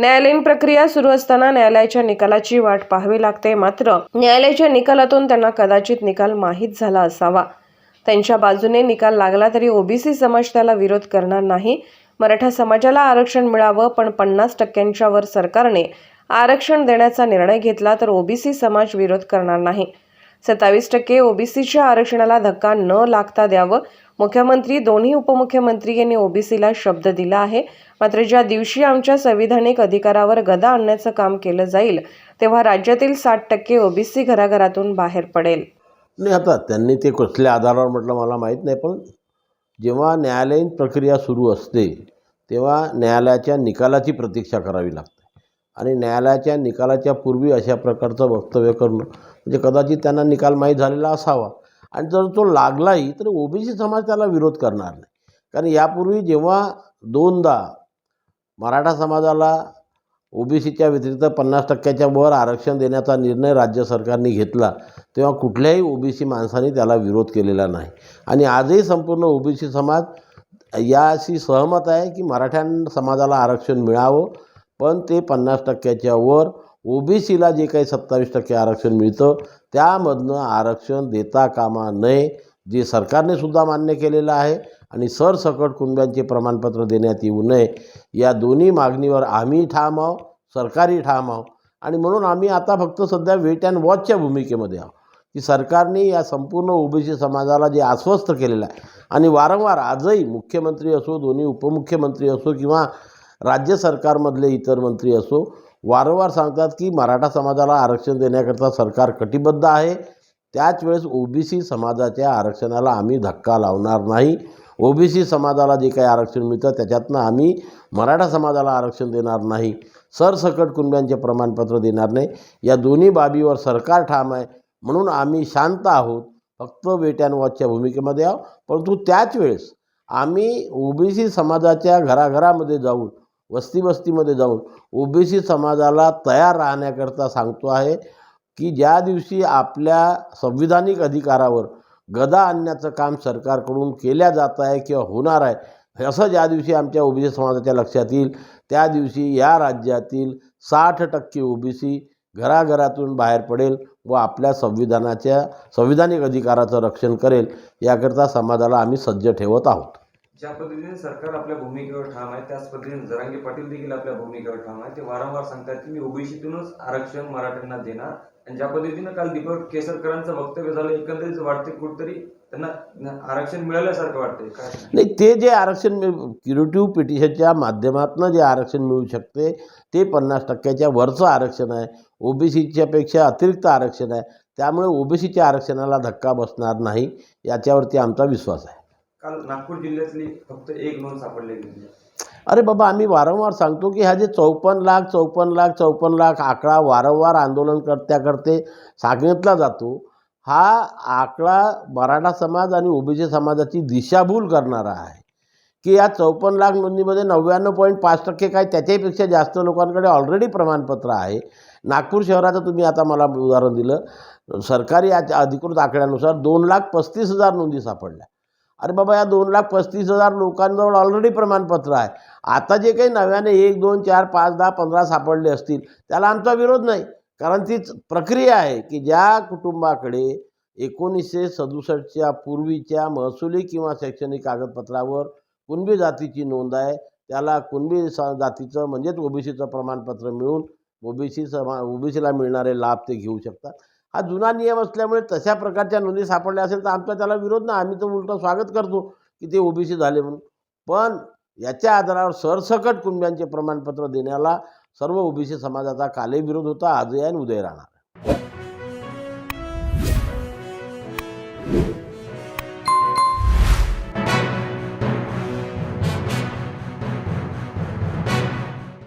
न्यायालयीन प्रक्रिया सुरू असताना न्यायालयाच्या निकालाची वाट पाहावी लागते. मात्र न्यायालयाच्या निकालातून त्यांना कदाचित निकाल माहीत झाला असावा. त्यांच्या बाजूने निकाल लागला तरी ओबीसी समाज त्याला विरोध करणार नाही. मराठा समाजाला आरक्षण मिळावं पण पन्नास टक्क्यांच्या वर सरकारने आरक्षण देण्याचा निर्णय घेतला तर ओबीसी समाज विरोध करणार नाही. सत्तावीस टक्के ओबीसीच्या आरक्षणाला धक्का न लागता द्यावं. मुख्यमंत्री दोन्ही उपमुख्यमंत्री यांनी ओबीसीला शब्द दिला आहे. मात्र ज्या दिवशी आमच्या संविधानिक अधिकारावर गदा आणण्याचं काम केलं जाईल तेव्हा राज्यातील साठ टक्के ओबीसी घराघरातून बाहेर पडेल. नाही आता त्यांनी ते कसल्या आधारावर म्हटलं मला माहीत नाही पण जेव्हा न्यायालयीन प्रक्रिया सुरू असते तेव्हा न्यायालयाच्या निकालाची प्रतीक्षा करावी लागते. आणि न्यायालयाच्या निकालाच्या पूर्वी अशा प्रकारचं वक्तव्य करणं. म्हणजे कदाचित त्यांना निकाल माहीत झालेला असावा. आणि जर तो लागलाही तर ओबीसी समाज त्याला विरोध करणार नाही. कारण यापूर्वी जेव्हा दोनदा मराठा समाजाला ओबीसीच्या व्यतिरिक्त पन्नास टक्क्याच्या वर आरक्षण देण्याचा निर्णय राज्य सरकारने घेतला तेव्हा कुठल्याही ओबीसी माणसाने त्याला विरोध केलेला नाही. आणि आजही संपूर्ण ओबीसी समाज याशी सहमत आहे की मराठ्यां समाजाला आरक्षण मिळावं पण ते पन्नास टक्क्याच्या वर ओबीसीला जे काही सत्तावीस टक्के आरक्षण मिळतं त्यामधनं आरक्षण देता कामा नये जे सरकारने सुद्धा मान्य केलेलं आहे आणि सरसकट कुटुंबियांचे प्रमाणपत्र देण्यात येऊ नये या दोन्ही मागणीवर आम्ही ठाम आहो सरकारही ठाम आहो आणि म्हणून आम्ही आता फक्त सध्या वेट अँड वॉचच्या भूमिकेमध्ये आहोत. की सरकारने या संपूर्ण ओबीसी समाजाला जे आश्वस्त केलेलं आहे आणि वारंवार आजही मुख्यमंत्री असो दोन्ही उपमुख्यमंत्री असो किंवा राज्य सरकारमधले इतर मंत्री असो वारंवार सांगतात की मराठा समाजाला आरक्षण देण्याकरता सरकार कटिबद्ध आहे. त्याच वेळेस ओबीसी समाजाच्या आरक्षणाला आम्ही धक्का लावणार नाही. ओबीसी समाजाला जे काही आरक्षण मिळतं त्याच्यातनं आम्ही मराठा समाजाला आरक्षण देणार नाही. सरसकट कुंब्यांचे प्रमाणपत्र देणार नाही. या दोन्ही बाबीवर सरकार ठाम आहे म्हणून आम्ही शांत आहोत. फक्त वेट अँड वॉचच्या भूमिकेमध्ये आहोत. परंतु त्याच वेळेस आम्ही ओबीसी समाजाच्या घराघरामध्ये जाऊन वस्ती वस्तीमध्ये जाऊन ओबीसी समाजाला तयार राहण्याकरता सांगतो आहे की ज्या दिवशी आपल्या संविधानिक अधिकारावर गदा आणण्याचं काम सरकारकडून केल्या जात आहे किंवा होणार आहे असं ज्या दिवशी आमच्या ओबीसी समाजाच्या लक्षात येईल त्या दिवशी या राज्यातील साठ टक्के ओबीसी घराघरातून बाहेर पडेल व आपल्या संविधानाच्या संविधानिक अधिकाराचं रक्षण करेल याकरता समाजाला आम्ही सज्ज ठेवत आहोत. ज्या पद्धतीने सरकार आपल्या भूमिकेवर ठाम आहे त्याच पद्धतीने जरांगे पाटील देखील आपल्या भूमिकेवर ठाम आहे. ते वारंवार सांगतात की मी ओबीसीतूनच आरक्षण मराठ्यांना देणार आणि ज्या पद्धतीनं काल दीपक केसरकरांचं वक्तव्य झालं एकंदरीत वाटते कुठतरी त्यांना आरक्षण मिळाल्यासारखं वाटतंय. काय नाही ते जे आरक्षण क्युरेटिव्ह पिटिशनच्या माध्यमातून जे आरक्षण मिळू शकते ते पन्नास टक्क्याच्या वरचं आरक्षण आहे. ओबीसीच्या पेक्षा अतिरिक्त आरक्षण आहे. त्यामुळे ओबीसीच्या आरक्षणाला धक्का बसणार नाही याच्यावरती आमचा विश्वास आहे. काल नागपूर जिल्ह्यातली फक्त एक नोंद सापडली गेली अरे बाबा आम्ही वारंवार सांगतो की हा जे चौपन्न लाख चौपन्न लाख चौपन्न लाख आकडा वारंवार आंदोलनकर्त्याकरते सांगितला जातो हा आकडा मराठा समाज आणि ओबीसी समाजाची दिशाभूल करणारा आहे. की या चौपन्न लाख नोंदीमध्ये नव्याण्णव पॉईंट पाच टक्के काय त्याच्यापेक्षा जास्त लोकांकडे ऑलरेडी प्रमाणपत्र आहे. नागपूर शहराचं तुम्ही आता मला उदाहरण दिलं सरकारी अधिकृत आकड्यानुसार दोन लाख पस्तीस हजार नोंदी सापडल्या. अरे बाबा या दोन लाख पस्तीस हजार लोकांजवळ ऑलरेडी प्रमाणपत्र आहे. आता जे काही नव्याने एक दोन चार पाच दहा पंधरा सापडले असतील त्याला आमचा विरोध नाही. कारण तीच प्रक्रिया आहे की ज्या कुटुंबाकडे एकोणीसशे सदुसष्टच्या पूर्वीच्या महसुली किंवा शैक्षणिक कागदपत्रावर कुणबी जातीची नोंद आहे त्याला कुणबी स जातीचं म्हणजेच ओबीसीचं प्रमाणपत्र मिळून ओबीसी समा ओबीसीला मिळणारे लाभ ते घेऊ शकतात. हा जुना नियम असल्यामुळे तशा प्रकारच्या नोंदी सापडल्या असेल तर आमचा त्याला विरोध नाही. आम्ही तर उलटं स्वागत करतो की ते ओबीसी झाले म्हणून. पण याच्या आधारावर सरसकट कुटुंबियांचे प्रमाणपत्र देण्याला सर्व ओबीसी समाजाचा कालही विरोध होता. आजही आणि उदय राहणार.